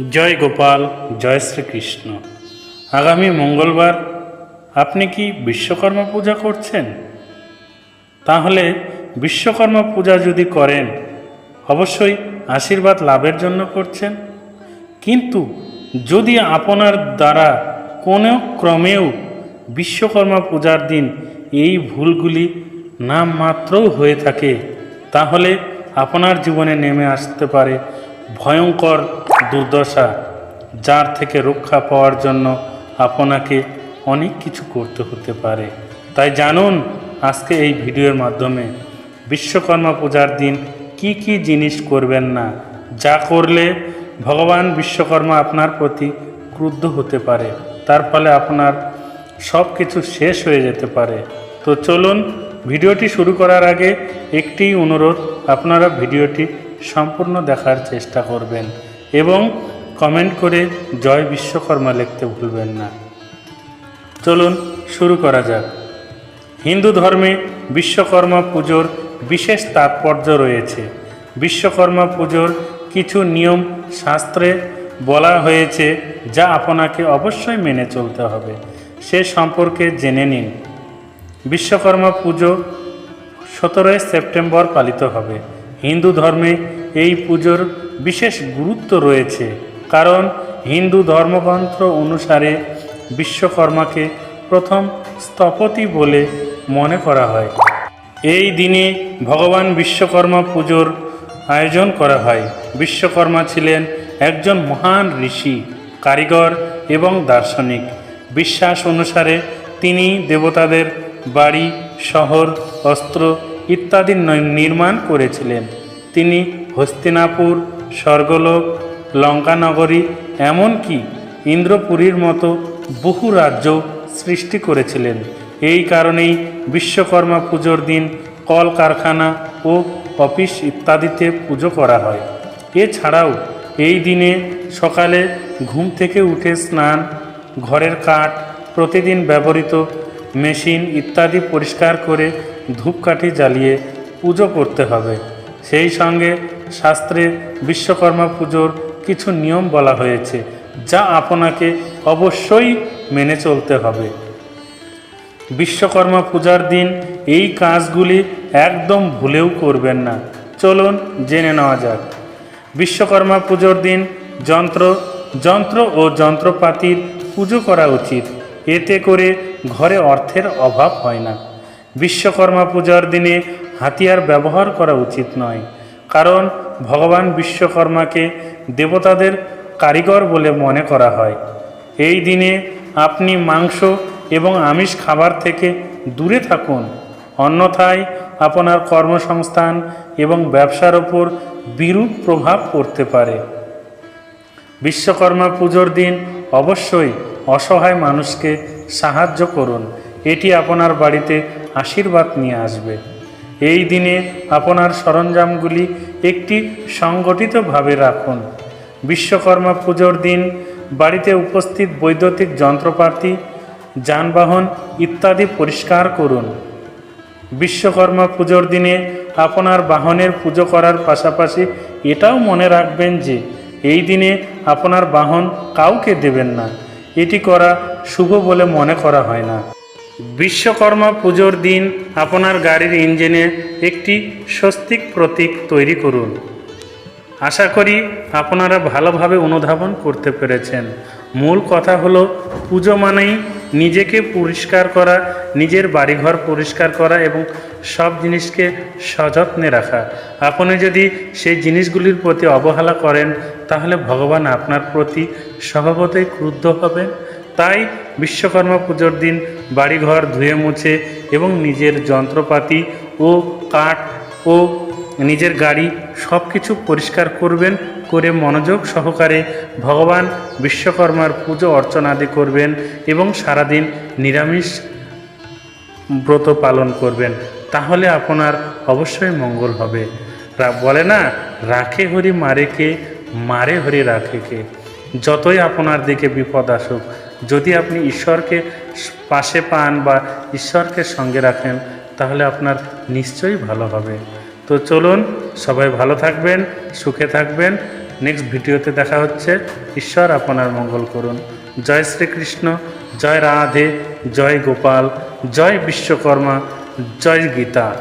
জয় গোপাল, জয় শ্রীকৃষ্ণ। আগামী মঙ্গলবার আপনি কি বিশ্বকর্মা পূজা করছেন? তাহলে বিশ্বকর্মা পূজা যদি করেন, অবশ্যই আশীর্বাদ লাভের জন্য করছেন। কিন্তু যদি আপনার দ্বারা কোনো ক্রমেও বিশ্বকর্মা পূজার দিন এই ভুলগুলি নামমাত্রও হয়ে থাকে, তাহলে আপনার জীবনে নেমে আসতে পারে ভয়ঙ্কর দুর্দশা যার থেকে রক্ষা পাওয়ার জন্য আপনাকে অনেক কিছু করতে হতে পারে। তাই জানুন, আজকে এই ভিডিওর মাধ্যমে বিশ্বকর্মা পূজার দিন কি কি জিনিস করবেন না, যা করলে ভগবান বিশ্বকর্মা আপনার প্রতি ক্রুদ্ধ হতে পারে, তার ফলে আপনার সব কিছু শেষ হয়ে যেতে পারে। তো চলুন, ভিডিওটি শুরু করার আগে একটি অনুরোধ, আপনারা ভিডিওটি সম্পূর্ণ দেখার চেষ্টা করবেন এবং কমেন্ট করে জয় বিশ্বকর্মা লিখতে ভুলবেন না। চলুন শুরু করা যাক। হিন্দু ধর্মে বিশ্বকর্মা পুজোর বিশেষ তাৎপর্য রয়েছে। বিশ্বকর্মা পুজোর কিছু নিয়ম, শাস্ত্রে বলা হয়েছে যা আপনাকে অবশ্যই মেনে চলতে হবে। সে সম্পর্কে জেনে নিন। বিশ্বকর্মা পুজো সতেরোই সেপ্টেম্বর পালিত হবে। হিন্দু ধর্মে এই পুজোর বিশেষ গুরুত্ব রয়েছে। কারণ হিন্দু ধর্মগ্রন্থ অনুসারে বিশ্বকর্মাকে প্রথম স্থপতি বলে মনে করা হয়। এই দিনে ভগবান বিশ্বকর্মা পুজোর আয়োজন করা হয়। বিশ্বকর্মা ছিলেন একজন মহান ঋষি, কারিগর এবং দার্শনিক। বিশ্বাস অনুসারে তিনি দেবতাদের বাড়ি, শহর, অস্ত্র ইত্যাদি নির্মাণ করেছিলেন। তিনি হস্তিনাপুর, স্বর্গলোক, লঙ্কানগরী, এমনকি ইন্দ্রপুরীর মতো বহু রাজ্য সৃষ্টি করেছিলেন। এই কারণেই বিশ্বকর্মা পুজোর দিন কলকারখানা ও অফিস ইত্যাদিতে পুজো করা হয়। এছাড়াও এই দিনে সকালে ঘুম থেকে উঠে স্নান, ঘরের কাঠ, প্রতিদিন ব্যবহৃত মেশিন ইত্যাদি পরিষ্কার করে ধূপকাঠি জ্বালিয়ে পুজো করতে হবে। সেই সঙ্গে শাস্ত্রে বিশ্বকর্মা পুজোর কিছু নিয়ম বলা হয়েছে, যা আপনাকে অবশ্যই মেনে চলতে হবে। বিশ্বকর্মা পূজার দিন এই কাজগুলি একদম ভুলেও করবেন না। চলুন জেনে নেওয়া যাক। বিশ্বকর্মা পুজোর দিন যন্ত্র যন্ত্র ও যন্ত্রপাতির পুজো করা উচিত। এতে করে ঘরে অর্থের অভাব হয় না। বিশ্বকর্মা পূজার দিনে হাতিয়ার ব্যবহার করা উচিত নয়। কারণ ভগবান বিশ্বকর্মাকে দেবতাদের কারিগর বলে মনে করা হয়। এই দিনে আপনি মাংস এবং আমিষ খাবার থেকে দূরে থাকুন। অন্যথায় আপনার কর্মসংস্থান এবং ব্যবসার ওপর বিরূপ প্রভাব পড়তে পারে। বিশ্বকর্মা পুজোর দিন অবশ্যই অসহায় মানুষকে সাহায্য করুন। এটি আপনার বাড়িতে আশীর্বাদ নিয়ে আসবে। এই দিনে আপনার সরঞ্জামগুলি একটি সংগঠিতভাবে রাখুন। বিশ্বকর্মা পুজোর দিন বাড়িতে উপস্থিত বৈদ্যুতিক যন্ত্রপাতি, যানবাহন ইত্যাদি পরিষ্কার করুন। বিশ্বকর্মা পুজোর দিনে আপনার বাহনের পুজো করার পাশাপাশি এটাও মনে রাখবেন যে এই দিনে আপনার বাহন কাউকে দেবেন না। এটি করা শুভ বলে মনে করা হয় না। বিশ্বকর্মা পুজোর দিন আপনার গাড়ির ইঞ্জিনে একটি স্বস্তিক প্রতীক তৈরি করুন। আশা করি আপনারা ভালোভাবে অনুধাবন করতে পেরেছেন। মূল কথা হলো, পুজো মানেই নিজেকে পরিষ্কার করা, নিজের বাড়িঘর পরিষ্কার করা এবং সব জিনিসকে সযত্নে রাখা। আপনি যদি সেই জিনিসগুলির প্রতি অবহেলা করেন, তাহলে ভগবান আপনার প্রতি স্বভাবতই ক্রুদ্ধ হবেন। তাই বিশ্বকর্মা পুজোর দিন বাড়িঘর ধুয়ে মুছে এবং নিজের যন্ত্রপাতি ও কাঠ ও নিজের গাড়ি সব কিছু পরিষ্কার করবেন, করে মনোযোগ সহকারে ভগবান বিশ্বকর্মার পুজো অর্চনাদি করবেন এবং সারাদিন নিরামিষ ব্রত পালন করবেন। তাহলে আপনার অবশ্যই মঙ্গল হবে। বলে না, রাখে হরি মারে কে, মারে হরি রাখে কে। যতই আপনার দিকে বিপদ আসুক যদি আপনি ঈশ্বরকে পাশে পান বা ঈশ্বরকে সঙ্গে রাখেন, তাহলে আপনার নিশ্চয়ই ভালো হবে। তো চলুন, সবাই ভালো থাকবেন, সুখে থাকবেন। নেক্সট ভিডিওতে দেখা হচ্ছে। ঈশ্বর আপনার মঙ্গল করুন। জয় শ্রীকৃষ্ণ, জয় রাধে, জয় গোপাল, জয় বিশ্বকর্মা, জয় গীতা।